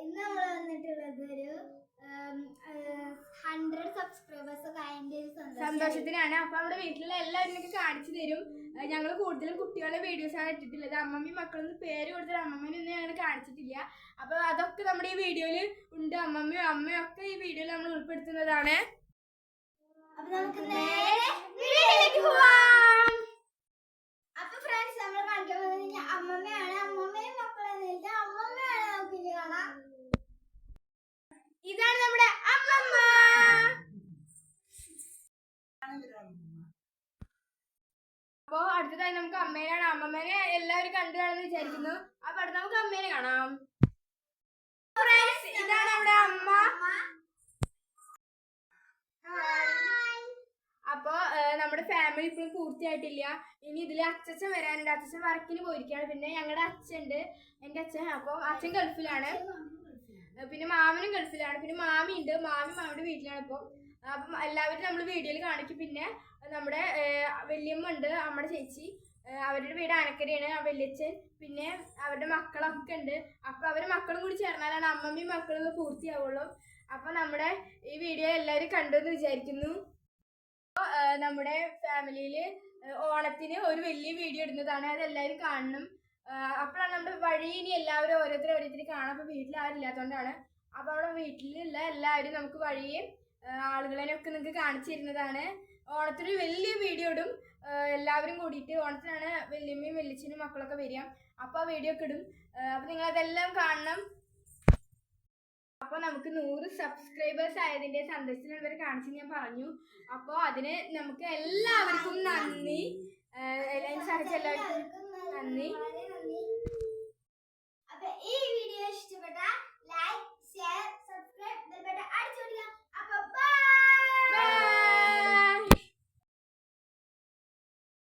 ഇന്ന് നമ്മൾ വന്നിട്ടുള്ളത് ഒരു ഹൺഡ്രഡ് സബ്സ്ക്രൈബേഴ്സ് സന്തോഷത്തിനാണ്. അപ്പൊ നമ്മുടെ വീട്ടിലുള്ള എല്ലാവരും കാണിച്ചു തരും. ഞങ്ങൾ കൂടുതലും കുട്ടികളുടെ വീഡിയോസ് ആണ് ഇട്ടിട്ടുള്ളത്. അമ്മമ്മയും മക്കളൊന്നും പേര് കൊടുത്തിട്ട് അമ്മമ്മേനൊന്നും ഞങ്ങൾ കാണിച്ചിട്ടില്ല. അപ്പൊ അതൊക്കെ നമ്മുടെ ഈ വീഡിയോയിൽ ഉണ്ട്. അമ്മമ്മയും അമ്മയും ഒക്കെ ഈ വീഡിയോയിൽ നമ്മൾ ഉൾപ്പെടുത്തുന്നതാണ്. അപ്പൊ നമുക്ക് നേരെ വീഡിയോയിലേക്ക് പോവാം അപ്പൊ ഫ്രണ്ട്സ് നമ്മൾ കാണിക്കാൻ പോകുന്നത് അമ്മമ്മയാണ് അമ്മമ്മയും മക്കളും എന്നിട്ട് അമ്മമ്മയാണ് നമുക്ക് ഇനി കാണാം ഇതാണ് നമ്മുടെ അമ്മമ്മ അപ്പോ അടുത്തതായി നമുക്ക് അമ്മേനാണ് അമ്മമ്മേനെ എല്ലാവരും കണ്ടു കാണുമെന്ന് വിചാരിക്കുന്നു. അപ്പൊ അടുത്ത നമുക്ക് അമ്മേനെ കാണാം. ഇതാണ് നമ്മുടെ അമ്മ. അപ്പോ നമ്മുടെ ഫാമിലി ഇപ്പോഴും പൂർത്തിയായിട്ടില്ല. ഇനി ഇതിൽ അച്ഛൻ വരാനുണ്ട്. അച്ഛൻ വർക്കിന് പോയിരിക്കുകയാണ്. പിന്നെ ഞങ്ങളുടെ അച്ഛൻ ഉണ്ട് എന്റെ അച്ഛൻ അപ്പോൾ അച്ഛൻ ഗൾഫിലാണ്. പിന്നെ മാമനും ഗൾഫിലാണ്. പിന്നെ മാമിയുണ്ട്. ഉണ്ട് മാമി മാമിയുടെ വീട്ടിലാണ് ഇപ്പോൾ അപ്പം എല്ലാവരും നമ്മൾ വീഡിയോയിൽ കാണിക്കും. പിന്നെ നമ്മുടെ വലിയമ്മ ഉണ്ട് നമ്മുടെ ചേച്ചി അവരുടെ വീട് ആനക്കരയാണ് ആ വല്യച്ഛൻ പിന്നെ അവരുടെ മക്കളൊക്കെ ഉണ്ട്. അപ്പം അവരെ മക്കളും കൂടി ചേർന്നാലാണ് അമ്മമ്മയും മക്കളും പൂർത്തിയാവുള്ളൂ. അപ്പം നമ്മുടെ ഈ വീഡിയോ എല്ലാവരും കണ്ടു എന്ന് വിചാരിക്കുന്നു അപ്പോൾ നമ്മുടെ ഫാമിലിയിൽ ഓണത്തിന് ഒരു വലിയ വീഡിയോ ഇടുന്നതാണ്. അത് എല്ലാവരും കാണണം. അപ്പോഴാണ് നമ്മുടെ വഴി ഇനി എല്ലാവരും ഓരോരുത്തരും ഓരോരുത്തർ കാണാം അപ്പോൾ വീട്ടിൽ ആരും ഇല്ലാത്തതുകൊണ്ടാണ്. അപ്പോൾ അവിടെ വീട്ടിലുള്ള എല്ലാവരും നമുക്ക് വഴിയെ ആളുകളെയൊക്കെ നിങ്ങൾക്ക് കാണിച്ചു തരുന്നതാണ്. ഓണത്തിന് വലിയ വീഡിയോ ഇടും. എല്ലാവരും കൂടിയിട്ട് ഓണത്തിനാണ് വല്യമ്മയും വല്യച്ഛനും മക്കളൊക്കെ വരിക. അപ്പൊ ആ വീഡിയോ ഒക്കെ ഇടും. അപ്പോൾ അപ്പൊ നിങ്ങൾ അതെല്ലാം കാണണം. അപ്പൊ നമുക്ക് നൂറ് സബ്സ്ക്രൈബേഴ്സ് ആയതിന്റെ സന്തോഷത്തിന് ഇവർ കാണിച്ചു ഞാൻ പറഞ്ഞു. അപ്പോൾ അതിന് നമുക്ക് എല്ലാവർക്കും നന്ദി. എല്ലാവരും സഹായിച്ച എല്ലാവർക്കും നന്ദി.